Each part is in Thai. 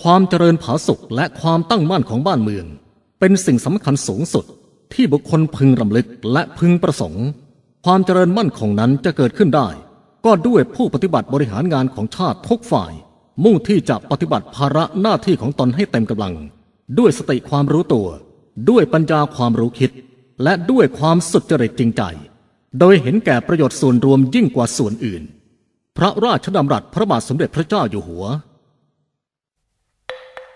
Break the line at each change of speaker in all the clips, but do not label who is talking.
ความเจริญผาสุกและความตั้งมั่นของบ้านเมือง เป็นสิ่งสำคัญสูงสุดที่บุคคลพึงรำลึกและพึงประสงค์ ความเจริญมั่นของนั้นจะเกิดขึ้นได้ ก็ด้วยผู้ปฏิบัติบริหารงานของชาติทุกฝ่าย มุ่งที่จะปฏิบัติภาระหน้าที่ของตนให้เต็มกำลัง ด้วยสติความรู้ตัว ด้วยปัญญาความรู้คิด และด้วยความสุจริตจริงใจ โดยเห็นแก่ประโยชน์ส่วนรวมยิ่งกว่าส่วนอื่น พระราชดำรัสพระบาทสมเด็จพระเจ้าอยู่หัว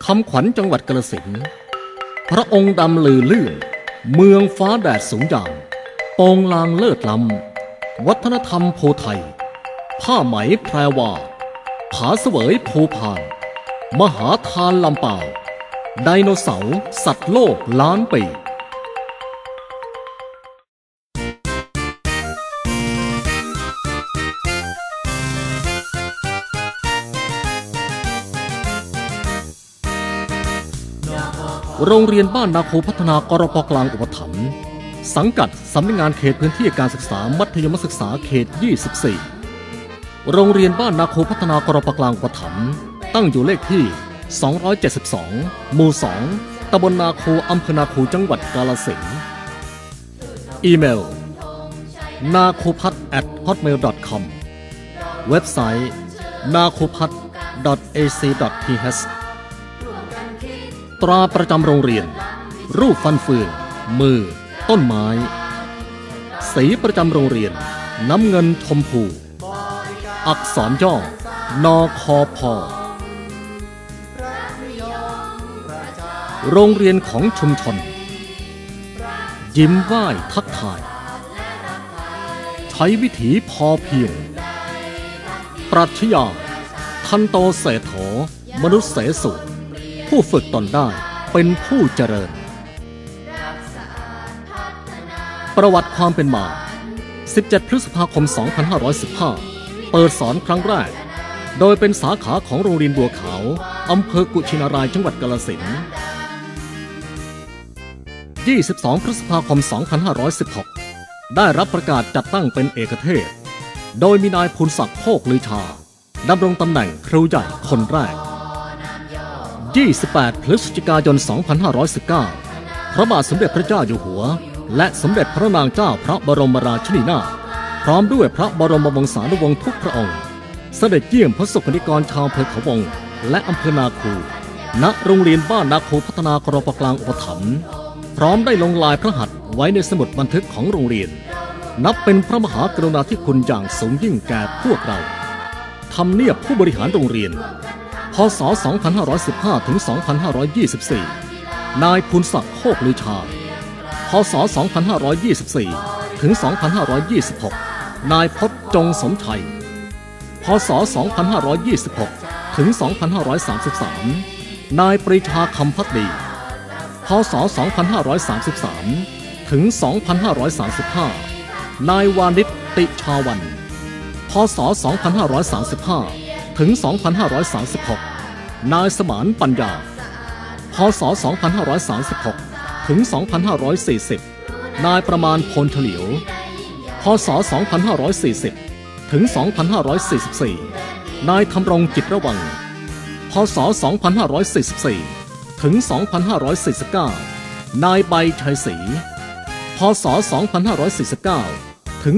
คำขวัญจังหวัดกระสินพระองค์ดำลือลื่น เมืองฟ้าแดดสูงยามปองลางเลิศล้ำ วัฒนธรรมโพไทย ผ้าไหมแพรวาผาเสวยโพพาน มหาทานลำเปล่า ไดโนเสาร์สัตว์โลกล้านปี โรงเรียนบ้านนาโคพัฒนากรปกลางอุปถัมภ์สังกัดสำนักงานเขตพื้นที่การศึกษามัธยมศึกษาเขต 24 โรงเรียนบ้านนาโคพัฒนากรปกลางอุปถัมภ์ตั้งอยู่เลขที่ 272 หมู่ 2 ตำบลนาโคอำเภอนาโคจังหวัดกาฬสินธุ์อีเมลนาโคพัฒ at hotmail com เว็บไซต์นาโคพัฒ ac.th ตราประจำโรงเรียน รูปฟันเฟือง มือ ต้นไม้ สีประจำโรงเรียน น้ำเงินชมพู อักษรย่อ นอคอพอโรงเรียนของชุมชน ยิ้มไหว้ทักทาย ใช้วิถีพอเพียง ปรัชญาทันโตเสโถมนุษย์เสสุ ผู้ฝึกตนได้เป็นผู้เจริญ ประวัติความเป็นมา 17 พฤษภาคม 2515 เปิดสอนครั้งแรก โดยเป็นสาขาของโรงเรียนบัวขาว อำเภอกุชินารายจังหวัดกาฬสิน22 พฤษภาคม 2516 ได้รับประกาศจัดตั้งเป็นเอกเทศ โดยมีนายภูลศักดิ์โภคลือชาดำรงตำแหน่งครูใหญ่คนแรก 28 พฤศจิกายน 2519 พระบาทสมเด็จพระเจ้าอยู่หัว และสมเด็จพระนางเจ้าพระบรมราชินีนาถพร้อมด้วยพระบรมวงศานุวงศ์ทุกพระองค์ เสด็จเยี่ยมพระสกนิกรชาวอำเภอเขาวง และอำเภอนาคู ณ โรงเรียนบ้านนาคูพัฒนากรปกลางอุปถัมภ์พร้อมได้ลงลายพระหัตถ์ไว้ในสมุดบันทึกของโรงเรียน นับเป็นพระมหากรุณาธิคุณอย่างสูงยิ่งแก่พวกเราทำเนียบผู้บริหารโรงเรียน พศ 2515 ถึง 2524 นายภูลศักดิ์โคกลือชา พศ 2524 ถึง 2526 นายพจจงสมชัย พศ 2526 ถึง 2533 นายปรีชาคำพักดี พศ 2533 ถึง 2535 นายวานิชติชาวัน พศ 2535 ถึง 2536 นายสมานปัญญา พศ 2536 ถึง 2540 นายประมาณพลเฉลียว พศ 2540 ถึง 2544 นายทำรงจิตระวัง พศ 2544 ถึง 2549 นายใบชัยศรี พศ 2549 ถึง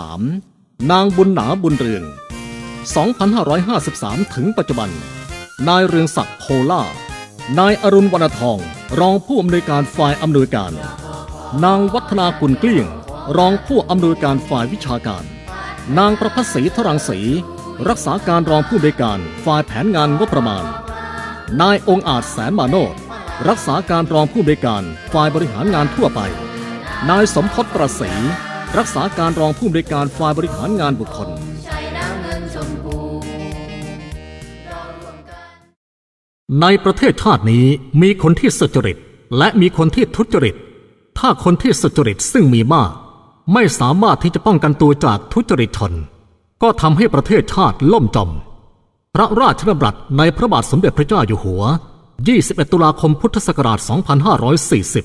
2553 นางบุญหนาบุญเรือง 2553 ถึงปัจจุบัน นายเรืองศักดิ์โพล่า นายอรุณวรรณทอง รองผู้อำนวยการฝ่ายอำนวยการ นางวัฒนากุลเกลี้ยง รองผู้อำนวยการฝ่ายวิชาการ นางประพัสศรีทรังสีรักษาการรองผู้อำนวยการฝ่ายแผนงานงบประมาณ นายองอาจแสนมาโนดรักษาการรองผู้อำนวยการฝ่ายบริหารงานทั่วไป นายสมพศประศรีรักษาการรองผู้อำนวยการฝ่ายบริหารงานบุคคล ในประเทศชาตินี้มีคนที่สุจริต และมีคนที่ทุจริต ถ้าคนที่สุจริตซึ่งมีมาก ไม่สามารถที่จะป้องกันตัวจากทุจริตชน ก็ทำให้ประเทศชาติล่มจม พระราชดำรัสในพระบาทสมเด็จพระเจ้าอยู่หัว 21 ตุลาคมพุทธศักราช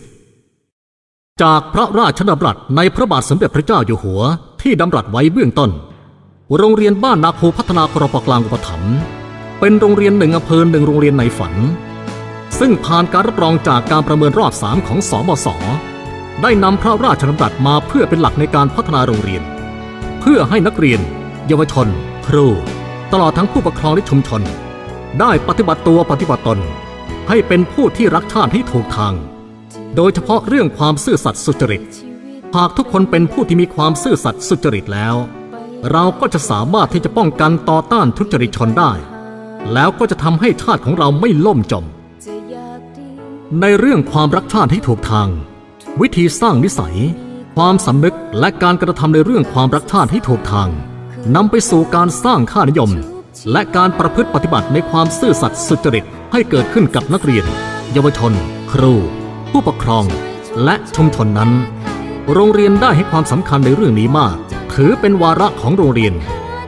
2540 จากพระราชดำรัสในพระบาทสมเด็จพระเจ้าอยู่หัว ที่ดำรัสไว้เบื้องต้น โรงเรียนบ้านนาโคพัฒนากรปกลางอุปถัมภ์ เป็นโรงเรียนหนึ่งอำเภอหนึ่งโรงเรียนในฝัน ซึ่งผ่านการรับรองจากการประเมินรอบสามของสบศได้นำพระราชดำรัสมาเพื่อเป็นหลักในการพัฒนาโรงเรียน เพื่อให้นักเรียน เยาวชน ครู ตลอดทั้งผู้ปกครองและชุมชน ได้ปฏิบัติตัวปฏิบัติตน ให้เป็นผู้ที่รักชาติที่ถูกทาง โดยเฉพาะเรื่องความซื่อสัตย์สุจริตหากทุกคนเป็นผู้ที่มีความซื่อสัตย์สุจริตแล้ว เราก็จะสามารถที่จะป้องกันต่อต้านทุจริตชนได้ แล้วก็จะทำให้ชาติของเราไม่ล่มจม ในเรื่องความรักชาติที่ถูกทาง วิธีสร้างนิสัย ความสำนึกและการกระทำในเรื่องความรักชาติที่ถูกทางนำไปสู่การสร้างค่านิยม และการประพฤติปฏิบัติในความซื่อสัตย์สุจริตให้เกิดขึ้นกับนักเรียน เยาวชน ครู ผู้ปกครอง และชุมชนนั้น โรงเรียนได้ให้ความสำคัญในเรื่องนี้มาก ถือเป็นวาระของโรงเรียน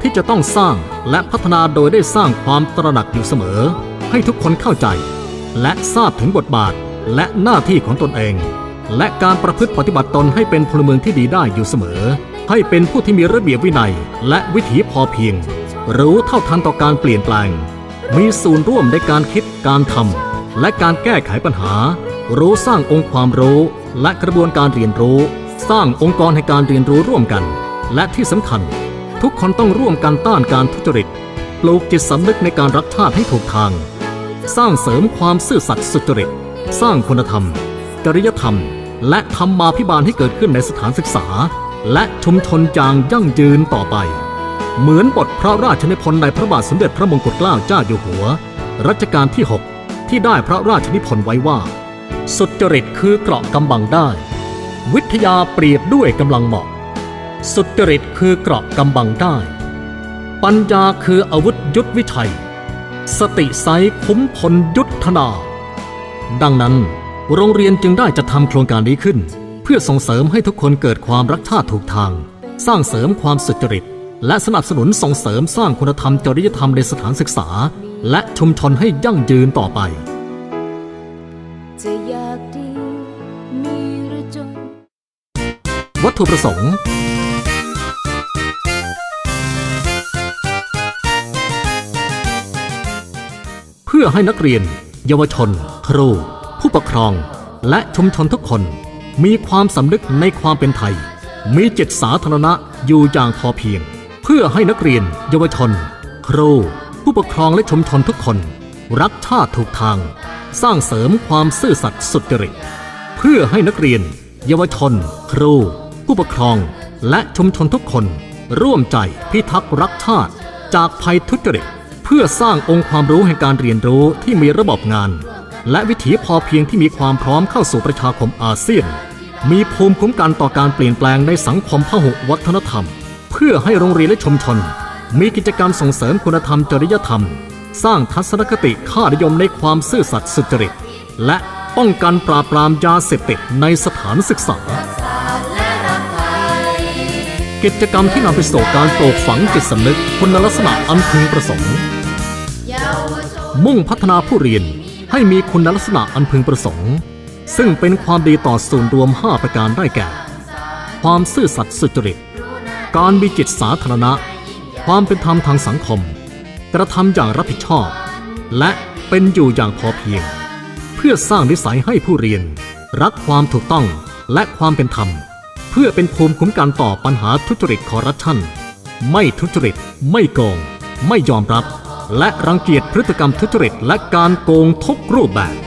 ที่จะต้องสร้างและพัฒนาโดยได้สร้างความตระหนักอยู่เสมอ ให้ทุกคนเข้าใจ และทราบถึงบทบาทและหน้าที่ของตนเอง และการประพฤติปฏิบัติตนให้เป็นพลเมืองที่ดีได้อยู่เสมอ ให้เป็นผู้ที่มีระเบียบวินัย และวิถีพอเพียง รู้เท่าทันต่อการเปลี่ยนแปลง มีส่วนร่วมในการคิดการทำและการแก้ไขปัญหา รู้สร้างองค์ความรู้ และกระบวนการเรียนรู้ สร้างองค์กรให้การเรียนรู้ร่วมกัน และที่สำคัญ ทุกคนต้องร่วมกันต้านการทุจริต ปลูกจิตสำนึกในการรักชาติให้ถูกทาง สร้างเสริมความซื่อสัตย์สุจริต สร้างคุณธรรม จริยธรรม และธรรมาภิบาลให้เกิดขึ้นในสถานศึกษา และชุมชนจางยั่งยืนต่อไป เหมือนบทพระราชนิพนธ์ในพระบาทสมเด็จพระมงกุฎเกล้าเจ้าอยู่หัว รัชกาลที่ 6 ที่ได้พระราชนิพนธ์ไว้ว่า สุจริตคือเกราะกำบังได้ วิทยาเปรียบด้วยกำลังเหมาะ สุจริตคือเกราะกำบังได้ ปัญญาคืออาวุธยุทธวิชัย สติไซคุ้มพลยุทธนา ดังนั้นโรงเรียนจึงได้จัดทำโครงการนี้ขึ้น เพื่อส่งเสริมให้ทุกคนเกิดความรักชาติถูกทาง สร้างเสริมความสุจริต และสนับสนุนส่งเสริมสร้างคุณธรรมจริยธรรมในสถานศึกษา และชุมชนให้ยั่งยืนต่อไป
จะอยากดีมีหรือจน
วัตถุประสงค์ พื่อให้นักเรียน เยาวชน ครู ผู้ปกครอง และชุมชนทุกคน มีความสำนึกในความเป็นไทย มีจิตสาธารณะอยู่อย่างพอเพียง เพื่อให้นักเรียน เยาวชน ครู ผู้ปกครองและชุมชนทุกคน รักชาติถูกทาง สร้างเสริมความซื่อสัตย์สุจริต เพื่อให้นักเรียน เยาวชน ครู ผู้ปกครอง และชุมชนทุกคน ร่วมใจพิทักษ์รักชาติ จากภัยทุจริต พื่อสร้างองค์ความรู้แห่งการเรียนรู้ที่มีระบบงาน และวิถีพอเพียงที่มีความพร้อมเข้าสู่ประชาคมอาเซียน มีภูมิคุ้มกันต่อการเปลี่ยนแปลงในสังคมพหุวัฒนธรรม เพื่อให้โรงเรียนและชุมชน มีกิจกรรมส่งเสริมคุณธรรมจริยธรรม สร้างทัศนคติค่านิยมในความซื่อสัตย์สุจริต และป้องกันปราบปรามยาเสพติดในสถานศึกษา กิจกรรมที่นำไปสู่การปลูกฝังจิตสำนึกคุณลักษณะอันพึงประสงค์ มุ่งพัฒนาผู้เรียนให้มีคุณลักษณะอันพึงประสงค์ ซึ่งเป็นความดีต่อส่วนรวม 5 ประการได้แก่ ความซื่อสัตย์สุจริต การมีจิตสาธารณะ ความเป็นธรรมทางสังคม กระทำอย่างรับผิดชอบ และเป็นอยู่อย่างพอเพียง เพื่อสร้างนิสัยให้ผู้เรียน รักความถูกต้องและความเป็นธรรม เพื่อเป็นภูมิคุ้มกันต่อปัญหาทุจริตคอร์รัปชัน ไม่ทุจริต ไม่โกง ไม่ยอมรับ และรังเกียจพฤติกรรมทุจริตและการโกงทุกรูปแบบ